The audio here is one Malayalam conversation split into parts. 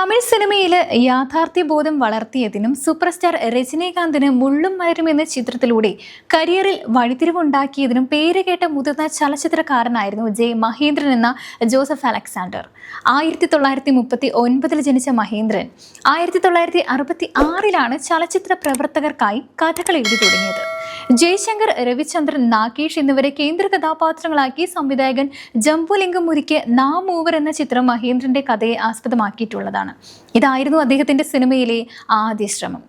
തമിഴ് സിനിമയിൽ യാഥാർത്ഥ്യബോധം വളർത്തിയതിനും സൂപ്പർസ്റ്റാർ രജനീകാന്തിന് മുള്ളും മലരും എന്ന ചിത്രത്തിലൂടെ കരിയറിൽ വഴിത്തിരിവുണ്ടാക്കിയതിനും പേരുകേട്ട മുതിർന്ന ചലച്ചിത്രകാരനായിരുന്നു ജെ മഹേന്ദ്രൻ എന്ന ജോസഫ് അലക്സാണ്ടർ. ആയിരത്തി തൊള്ളായിരത്തി മുപ്പത്തി ഒൻപതിൽ ജനിച്ച മഹേന്ദ്രൻ ആയിരത്തി തൊള്ളായിരത്തി അറുപത്തി ആറിലാണ് ചലച്ചിത്ര പ്രവർത്തകർക്കായി കഥകൾ എഴുതി തുടങ്ങിയത്. ജയശങ്കർ രവിചന്ദ്രൻ നാഗേഷ് എന്നിവരെ കേന്ദ്ര കഥാപാത്രങ്ങളാക്കി സംവിധായകൻ ജംബുലിംഗം ഒരുക്കിയ നാം മൂവർ എന്ന ചിത്രം മഹേന്ദ്രന്റെ കഥയെ ആസ്പദമാക്കിയിട്ടുള്ളതാണ്. ഇതായിരുന്നു അദ്ദേഹത്തിന്റെ സിനിമയിലെ ആദ്യ ശ്രമം.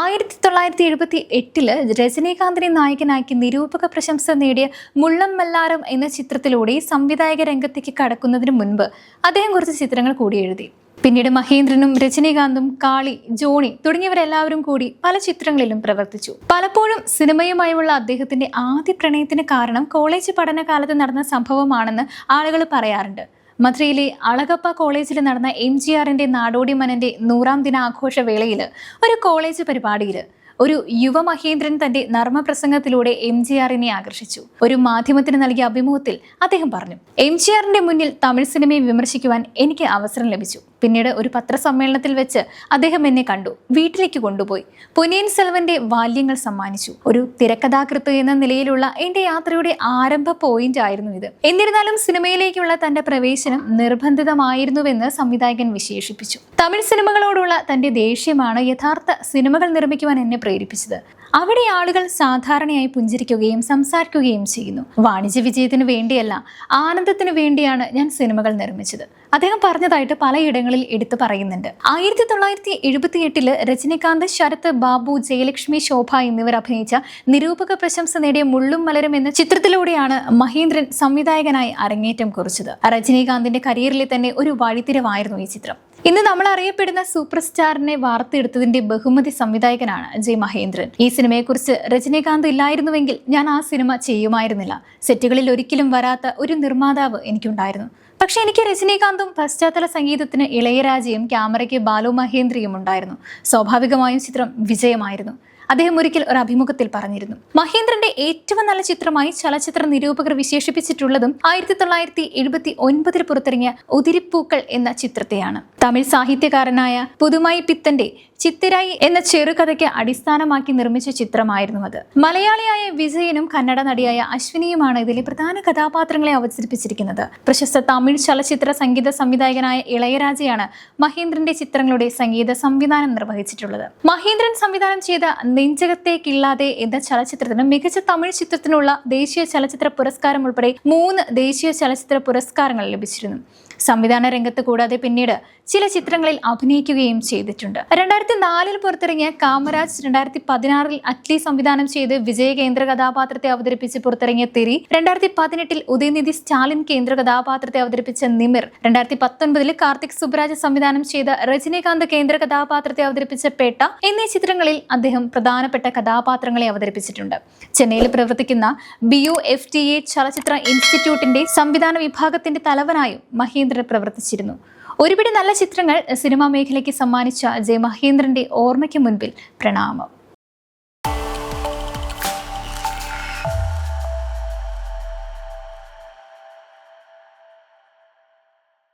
ആയിരത്തി തൊള്ളായിരത്തി എഴുപത്തി എട്ടിൽ രജനീകാന്തിനെ നായകനാക്കി നിരൂപക പ്രശംസ നേടിയ മുള്ളം മല്ലാരം എന്ന ചിത്രത്തിലൂടെ സംവിധായക രംഗത്തേക്ക് കടക്കുന്നതിന് മുൻപ് അദ്ദേഹം കുറച്ച് ചിത്രങ്ങൾ കൂടി എഴുതി. പിന്നീട് മഹേന്ദ്രനും രജനീകാന്തും കാളി ജോണി തുടങ്ങിയവരെല്ലാവരും കൂടി പല ചിത്രങ്ങളിലും പ്രവർത്തിച്ചു. പലപ്പോഴും സിനിമയുമായുള്ള അദ്ദേഹത്തിന്റെ ആദ്യ പ്രണയത്തിന് കാരണം കോളേജ് പഠനകാലത്ത് നടന്ന സംഭവമാണെന്ന് ആളുകൾ പറയാറുണ്ട്. മധുരയിലെ അളകപ്പ കോളേജിൽ നടന്ന എം ജി ആറിന്റെ നാടോടി മനന്റെ നൂറാം ദിനാഘോഷ വേളയിൽ ഒരു കോളേജ് പരിപാടിയിൽ ഒരു യുവ മഹേന്ദ്രൻ തന്റെ നർമ്മപ്രസംഗത്തിലൂടെ എം ജി ആറിനെ ആകർഷിച്ചു. ഒരു മാധ്യമത്തിന് നൽകിയ അഭിമുഖത്തിൽ അദ്ദേഹം പറഞ്ഞു എം ജി ആറിന്റെ മുന്നിൽ തമിഴ് സിനിമയെ വിമർശിക്കുവാൻ എനിക്ക് അവസരം ലഭിച്ചു. പിന്നീട് ഒരു പത്രസമ്മേളനത്തിൽ വെച്ച് അദ്ദേഹം എന്നെ കണ്ടു വീട്ടിലേക്ക് കൊണ്ടുപോയി. പൊന്നിയൻ സെൽവന്റെ വാല്യങ്ങൾ സമ്മാനിച്ചു. ഒരു തിരക്കഥാകൃത്ത് എന്ന നിലയിലുള്ള എന്റെ യാത്രയുടെ ആരംഭ പോയിന്റ് ആയിരുന്നു ഇത്. എന്നിരുന്നാലും സിനിമയിലേക്കുള്ള തന്റെ പ്രവേശനം നിർബന്ധിതമായിരുന്നുവെന്ന് സംവിധായകൻ വിശേഷിപ്പിച്ചു. തമിഴ് സിനിമകളോടുള്ള തന്റെ ദേഷ്യമാണ് യഥാർത്ഥ സിനിമകൾ നിർമ്മിക്കുവാൻ എന്നെ പ്രേരിപ്പിച്ചത്. അവിടെ ആളുകൾ സാധാരണയായി പുഞ്ചിരിക്കുകയും സംസാരിക്കുകയും ചെയ്യുന്നു. വാണിജ്യ വിജയത്തിന് വേണ്ടിയല്ല ആനന്ദത്തിന് വേണ്ടിയാണ് ഞാൻ സിനിമകൾ നിർമ്മിച്ചത്. അദ്ദേഹം പറഞ്ഞതായിട്ട് പലയിടങ്ങളിൽ എടുത്തു പറയുന്നുണ്ട്. ആയിരത്തി തൊള്ളായിരത്തി എഴുപത്തി എട്ടിൽ രജനീകാന്ത് ശരത് ബാബു ജയലക്ഷ്മി ശോഭ എന്നിവർ അഭിനയിച്ച നിരൂപക പ്രശംസ നേടിയ മുള്ളും മലരും എന്ന ചിത്രത്തിലൂടെയാണ് മഹേന്ദ്രൻ സംവിധായകനായി അരങ്ങേറ്റം കുറിച്ചത്. രജനീകാന്തിന്റെ കരിയറിലെ തന്നെ ഒരു വഴിത്തിരിവായിരുന്നു ഈ ചിത്രം. ഇന്ന് നമ്മൾ അറിയപ്പെടുന്ന സൂപ്പർ സ്റ്റാറിനെ വാർത്തെടുത്തതിന്റെ ബഹുമതി സംവിധായകനാണ് ജെ മഹേന്ദ്രൻ. ഈ സിനിമയെക്കുറിച്ച് രജനീകാന്ത് ഇല്ലായിരുന്നുവെങ്കിൽ ഞാൻ ആ സിനിമ ചെയ്യുമായിരുന്നില്ല. സെറ്റുകളിൽ ഒരിക്കലും വരാത്ത ഒരു നിർമ്മാതാവ് എനിക്കുണ്ടായിരുന്നു. പക്ഷെ എനിക്ക് രജനീകാന്തും പശ്ചാത്തല സംഗീതത്തിന് ഇളയരാജയും ക്യാമറയ്ക്ക് ബാലു മഹേന്ദ്രയും ഉണ്ടായിരുന്നു. സ്വാഭാവികമായും ചിത്രം വിജയമായിരുന്നു. അദ്ദേഹം ഒരിക്കൽ ഒരു അഭിമുഖത്തിൽ പറഞ്ഞിരുന്നു. മഹേന്ദ്രന്റെ ഏറ്റവും നല്ല ചിത്രമായി ചലച്ചിത്ര നിരൂപകർ വിശേഷിപ്പിച്ചിട്ടുള്ളതും ആയിരത്തി തൊള്ളായിരത്തി എഴുപത്തി ഒൻപതിൽ പുറത്തിറങ്ങിയ ഉതിരിപ്പൂക്കൾ എന്ന ചിത്രത്തെയാണ്. തമിഴ് സാഹിത്യകാരനായ പുതുമായി പിത്തന്റെ ചിത്തിരായി എന്ന ചെറുകഥയ്ക്ക് അടിസ്ഥാനമാക്കി നിർമ്മിച്ച ചിത്രമായിരുന്നു അത്. മലയാളിയായ വിജയനും കന്നഡ നടിയായ അശ്വിനിയുമാണ് ഇതിലെ പ്രധാന കഥാപാത്രങ്ങളെ അവതരിപ്പിച്ചിരിക്കുന്നത്. പ്രശസ്ത തമിഴ് ചലച്ചിത്ര സംഗീത സംവിധായകനായ ഇളയരാജയാണ് മഹേന്ദ്രന്റെ ചിത്രങ്ങളുടെ സംഗീത സംവിധാനം നിർവഹിച്ചിട്ടുള്ളത്. മഹേന്ദ്രൻ സംവിധാനം ചെയ്ത നെഞ്ചകത്തേക്കില്ലാതെ എന്ന ചലച്ചിത്രത്തിന് മികച്ച തമിഴ് ചിത്രത്തിനുള്ള ദേശീയ ചലച്ചിത്ര പുരസ്കാരം ഉൾപ്പെടെ മൂന്ന് ദേശീയ ചലച്ചിത്ര പുരസ്കാരങ്ങൾ ലഭിച്ചിരുന്നു. സംവിധാന രംഗത്ത് കൂടാതെ പിന്നീട് ചില ചിത്രങ്ങളിൽ അഭിനയിക്കുകയും ചെയ്തിട്ടുണ്ട്. രണ്ടായിരത്തി നാലിൽ പുറത്തിറങ്ങിയ കാമരാജ് രണ്ടായിരത്തി പതിനാറിൽ അറ്റ്ലി സംവിധാനം ചെയ്ത് വിജയ കേന്ദ്ര കഥാപാത്രത്തെ അവതരിപ്പിച്ച് പുറത്തിറങ്ങിയ തിരി രണ്ടായിരത്തി പതിനെട്ടിൽ ഉദയനിധി സ്റ്റാലിൻ കേന്ദ്ര കഥാപാത്രത്തെ അവതരിപ്പിച്ച നിമിർ. രണ്ടായിരത്തി പത്തൊൻപതിൽ കാർത്തിക് സുബ്രാജ് സംവിധാനം ചെയ്ത രജനീകാന്ത് കേന്ദ്ര കഥാപാത്രത്തെ അവതരിപ്പിച്ച പേട്ട എന്നീ ചിത്രങ്ങളിൽ അദ്ദേഹം പ്രധാനപ്പെട്ട കഥാപാത്രങ്ങളെ അവതരിപ്പിച്ചിട്ടുണ്ട്. ചെന്നൈയിൽ പ്രവർത്തിക്കുന്ന B U F T A ചലച്ചിത്ര ഇൻസ്റ്റിറ്റ്യൂട്ടിന്റെ സംവിധാന വിഭാഗത്തിന്റെ തലവനായും മഹേന്ദ്രൻ പ്രവർത്തിച്ചിരുന്നു. ഒരുപിടി നല്ല ചിത്രങ്ങൾ സിനിമാ മേഖലയ്ക്ക് സമ്മാനിച്ച ജെ മഹേന്ദ്രന്റെ ഓർമ്മയ്ക്ക് മുൻപിൽ പ്രണാമം.